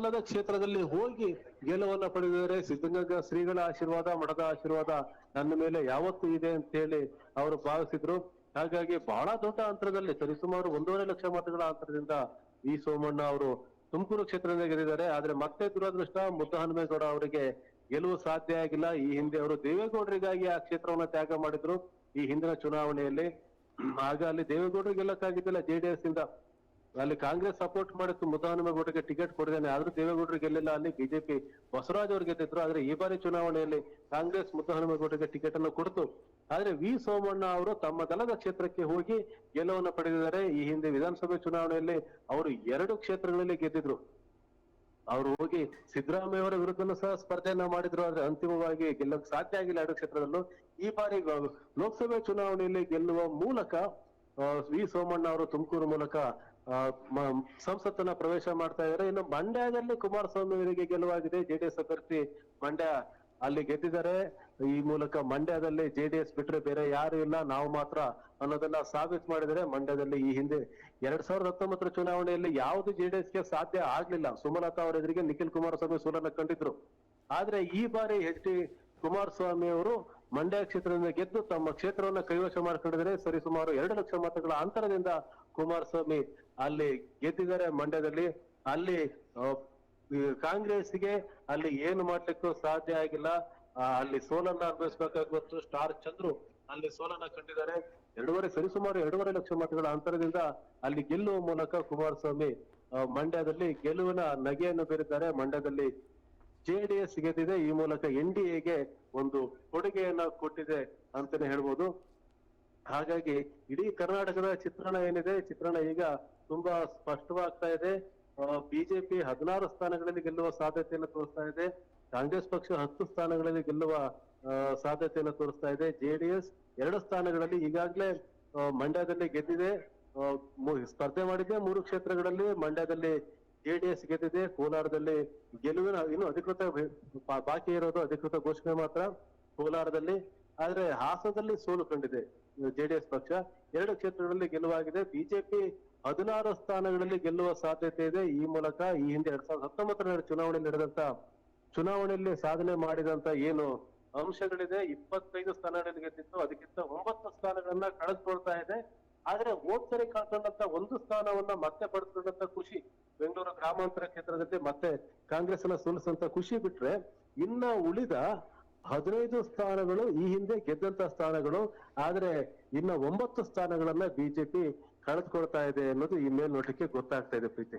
ಅಲ್ಲದ ಕ್ಷೇತ್ರದಲ್ಲಿ ಹೋಗಿ ಗೆಲುವನ್ನ ಪಡೆದಿದ್ದಾರೆ. ಸಿದ್ಧಗಂಗಾ ಶ್ರೀಗಳ ಆಶೀರ್ವಾದ, ಮಠದ ಆಶೀರ್ವಾದ ನನ್ನ ಮೇಲೆ ಯಾವತ್ತೂ ಇದೆ ಅಂತ ಹೇಳಿ ಅವರು ಭಾವಿಸಿದ್ರು. ಹಾಗಾಗಿ ಬಹಳ ದೊಡ್ಡ ಅಂತರದಲ್ಲಿ ಸರಿಸುಮಾರು ಒಂದೂವರೆ ಲಕ್ಷ ಮತಗಳ ಅಂತರದಿಂದ ವಿ ಸೋಮಣ್ಣ ಅವರು ತುಮಕೂರು ಕ್ಷೇತ್ರದಿಂದ ಗೆದ್ದಿದ್ದಾರೆ. ಆದ್ರೆ ಮತ್ತೆ ದುರದೃಷ್ಟ ಮುದ್ದಹನುಮೇಗೌಡ ಅವರಿಗೆ ಗೆಲುವು ಸಾಧ್ಯ ಆಗಿಲ್ಲ. ಈ ಹಿಂದೆ ಅವರು ದೇವೇಗೌಡರಿಗಾಗಿ ಆ ಕ್ಷೇತ್ರವನ್ನ ತ್ಯಾಗ ಮಾಡಿದ್ರು ಈ ಹಿಂದಿನ ಚುನಾವಣೆಯಲ್ಲಿ. ಆಗ ಅಲ್ಲಿ ದೇವೇಗೌಡರು ಗೆಲ್ಲಕ್ಕಾಗಿದ್ದಿಲ್ಲ. ಜೆಡಿಎಸ್ ಇಂದ ಅಲ್ಲಿ ಕಾಂಗ್ರೆಸ್ ಸಪೋರ್ಟ್ ಮಾಡಿತ್ತು ಮುದ್ದಹನುಮೇಗೌಡರಿಗೆ ಟಿಕೆಟ್ ಕೊಡಿದ್ದೇನೆ ಆದ್ರೂ ದೇವೇಗೌಡರು ಗೆಲ್ಲಿಲ್ಲ. ಅಲ್ಲಿ ಬಿಜೆಪಿ ಬಸವರಾಜ್ ಅವರು ಗೆದ್ದಿದ್ರು. ಆದ್ರೆ ಈ ಬಾರಿ ಚುನಾವಣೆಯಲ್ಲಿ ಕಾಂಗ್ರೆಸ್ ಮುದ್ದಹನುಮೇಗೌಡರಿಗೆ ಟಿಕೆಟ್ ಅನ್ನು ಕೊಡ್ತು. ಆದ್ರೆ ವಿ ಸೋಮಣ್ಣ ಅವರು ತಮ್ಮ ದಲದ ಕ್ಷೇತ್ರಕ್ಕೆ ಹೋಗಿ ಗೆಲುವನ್ನು ಪಡೆದಿದ್ದಾರೆ. ಈ ಹಿಂದೆ ವಿಧಾನಸಭೆ ಚುನಾವಣೆಯಲ್ಲಿ ಅವರು ಎರಡು ಕ್ಷೇತ್ರಗಳಲ್ಲಿ ಗೆದ್ದಿದ್ರು. ಅವರು ಹೋಗಿ ಸಿದ್ದರಾಮಯ್ಯ ಅವರ ವಿರುದ್ಧನೂ ಸಹ ಸ್ಪರ್ಧೆಯನ್ನ ಮಾಡಿದ್ರು. ಆದ್ರೆ ಅಂತಿಮವಾಗಿ ಗೆಲ್ಲಕ್ ಸಾಧ್ಯ ಆಗಿಲ್ಲ ಎರಡು ಕ್ಷೇತ್ರದಲ್ಲೂ. ಈ ಬಾರಿ ಲೋಕಸಭೆ ಚುನಾವಣೆಯಲ್ಲಿ ಗೆಲ್ಲುವ ಮೂಲಕ ವಿ ಸೋಮಣ್ಣ ಅವರು ತುಮಕೂರು ಮೂಲಕ ಸಂಸತ್ತನ್ನ ಪ್ರವೇಶ ಮಾಡ್ತಾ ಇದ್ದಾರೆ. ಇನ್ನು ಮಂಡ್ಯದಲ್ಲಿ ಕುಮಾರಸ್ವಾಮಿ ಅವರಿಗೆ ಗೆಲುವಾಗಿದೆ. ಜೆಡಿಎಸ್ ಅಭ್ಯರ್ಥಿ ಮಂಡ್ಯ ಅಲ್ಲಿ ಗೆದ್ದಿದ್ದಾರೆ. ಈ ಮೂಲಕ ಮಂಡ್ಯದಲ್ಲಿ ಜೆಡಿಎಸ್ ಬಿಟ್ರೆ ಬೇರೆ ಯಾರು ಇಲ್ಲ. ನಾವು ಮಾತ್ರ ಅನ್ನೋದನ್ನ ಸಾಬೀತು ಮಾಡಿದರೆ ಮಂಡ್ಯದಲ್ಲಿ ಈ ಹಿಂದೆ ಎರಡ್ ಸಾವಿರದ ಹತ್ತೊಂಬತ್ತರ ಚುನಾವಣೆಯಲ್ಲಿ ಯಾವುದು ಜೆಡಿಎಸ್ಗೆ ಸಾಧ್ಯ ಆಗ್ಲಿಲ್ಲ. ಸುಮಲತಾ ಅವರ ಎದುರಿಗೆ ನಿಖಿಲ್ ಕುಮಾರಸ್ವಾಮಿ ಸೋಲನ್ನ ಕಂಡಿದ್ರು. ಆದ್ರೆ ಈ ಬಾರಿ ಎಚ್ ಡಿ ಕುಮಾರಸ್ವಾಮಿ ಅವರು ಮಂಡ್ಯ ಕ್ಷೇತ್ರದಿಂದ ಗೆದ್ದು ತಮ್ಮ ಕ್ಷೇತ್ರವನ್ನ ಕೈವಶ ಮಾಡ್ಕೊಂಡಿದ್ದಾರೆ. ಸರಿಸುಮಾರು ಎರಡು ಲಕ್ಷ ಮತಗಳ ಅಂತರದಿಂದ ಕುಮಾರಸ್ವಾಮಿ ಅಲ್ಲಿ ಗೆದ್ದಿದ್ದಾರೆ ಮಂಡ್ಯದಲ್ಲಿ. ಅಲ್ಲಿ ಕಾಂಗ್ರೆಸ್ಗೆ ಅಲ್ಲಿ ಏನು ಮಾಡ್ಲಿಕ್ಕೂ ಸಾಧ್ಯ ಆಗಿಲ್ಲ. ಅಲ್ಲಿ ಸೋಲನ್ನ ಅನುಭವಿಸಬೇಕಾಗುವಷ್ಟು ಸ್ಟಾರ್ ಚಂದ್ರು ಅಲ್ಲಿ ಸೋಲನ್ನ ಕಂಡಿದ್ದಾರೆ. ಎರಡೂವರೆ ಸರಿಸುಮಾರು ಎರಡೂವರೆ ಲಕ್ಷ ಮತಗಳ ಅಂತರದಿಂದ ಅಲ್ಲಿ ಗೆಲ್ಲುವ ಮೂಲಕ ಕುಮಾರಸ್ವಾಮಿ ಮಂಡ್ಯದಲ್ಲಿ ಗೆಲುವಿನ ನಗೆಯನ್ನು ಬೀರಿದ್ದಾರೆ. ಮಂಡ್ಯದಲ್ಲಿ ಜೆಡಿಎಸ್ ಗೆದ್ದಿದೆ. ಈ ಮೂಲಕ ಎನ್ ಡಿ ಎಗೆ ಒಂದು ಕೊಡುಗೆಯನ್ನ ಕೊಟ್ಟಿದೆ ಅಂತಾನೆ ಹೇಳ್ಬೋದು. ಹಾಗಾಗಿ ಇಡೀ ಕರ್ನಾಟಕದ ಚಿತ್ರಣ ಏನಿದೆ, ಚಿತ್ರಣ ಈಗ ತುಂಬಾ ಸ್ಪಷ್ಟವಾಗ್ತಾ ಇದೆ. ಬಿಜೆಪಿ ಹದಿನಾರು ಸ್ಥಾನಗಳಲ್ಲಿ ಗೆಲ್ಲುವ ಸಾಧ್ಯತೆಯನ್ನು ತೋರಿಸ್ತಾ ಇದೆ. ಕಾಂಗ್ರೆಸ್ ಪಕ್ಷ ಹತ್ತು ಸ್ಥಾನಗಳಲ್ಲಿ ಗೆಲ್ಲುವ ಸಾಧ್ಯತೆಯನ್ನು ತೋರಿಸ್ತಾ ಇದೆ. ಜೆಡಿಎಸ್ ಎರಡು ಸ್ಥಾನಗಳಲ್ಲಿ ಈಗಾಗಲೇ ಮಂಡ್ಯದಲ್ಲಿ ಗೆದ್ದಿದೆ. ಸ್ಪರ್ಧೆ ಮಾಡಿದೆ ಮೂರು ಕ್ಷೇತ್ರಗಳಲ್ಲಿ, ಮಂಡ್ಯದಲ್ಲಿ ಜೆಡಿಎಸ್ ಗೆದ್ದಿದೆ, ಕೋಲಾರದಲ್ಲಿ ಗೆಲುವಿನ ಇನ್ನು ಅಧಿಕೃತ ಬಾಕಿ ಇರೋದು ಅಧಿಕೃತ ಘೋಷಣೆ ಮಾತ್ರ ಕೋಲಾರದಲ್ಲಿ. ಆದ್ರೆ ಹಾಸನದಲ್ಲಿ ಸೋಲು ಕಂಡಿದೆ ಜೆಡಿಎಸ್ ಪಕ್ಷ. ಎರಡು ಕ್ಷೇತ್ರಗಳಲ್ಲಿ ಗೆಲುವಾಗಿದೆ. ಬಿಜೆಪಿ ಹದಿನಾರು ಸ್ಥಾನಗಳಲ್ಲಿ ಗೆಲ್ಲುವ ಸಾಧ್ಯತೆ ಇದೆ. ಈ ಮೂಲಕ ಈ ಹಿಂದೆ ಎರಡ್ ಸಾವಿರದ ಹತ್ತೊಂಬತ್ತರ ಚುನಾವಣೆಯಲ್ಲಿ ನಡೆದಂತ, ಚುನಾವಣೆಯಲ್ಲಿ ಸಾಧನೆ ಮಾಡಿದಂತ ಏನು ಅಂಶಗಳಿದೆ. ಇಪ್ಪತ್ತೈದು ಸ್ಥಾನಗಳಲ್ಲಿ ಗೆದ್ದಿತ್ತು. ಅದಕ್ಕಿಂತ ಒಂಬತ್ತು ಸ್ಥಾನಗಳನ್ನ ಕಳೆದುಕೊಳ್ತಾ ಇದೆ. ಆದ್ರೆ ಹೋದ್ ಕಳ್ಕೊಂಡಂತ ಒಂದು ಸ್ಥಾನವನ್ನ ಮತ್ತೆ ಪಡೆದುಕೊಂಡಂತ ಖುಷಿ ಬೆಂಗಳೂರು ಗ್ರಾಮಾಂತರ ಕ್ಷೇತ್ರದಲ್ಲಿ ಮತ್ತೆ ಕಾಂಗ್ರೆಸ್ನ ಸೋಲಿಸಂತ ಖುಷಿ ಬಿಟ್ರೆ ಇನ್ನ ಉಳಿದ ಹದಿನೈದು ಸ್ಥಾನಗಳು ಈ ಹಿಂದೆ ಗೆದ್ದಂತ ಸ್ಥಾನಗಳು, ಆದ್ರೆ ಇನ್ನ ಒಂಬತ್ತು ಸ್ಥಾನಗಳನ್ನ ಬಿಜೆಪಿ ಕಳೆದುಕೊಳ್ತಾ ಇದೆ ಅನ್ನೋದು ಈ ಮೇಲ್ನೋಟಕ್ಕೆ ಗೊತ್ತಾಗ್ತಾ ಇದೆ ಪ್ರೀತಿ.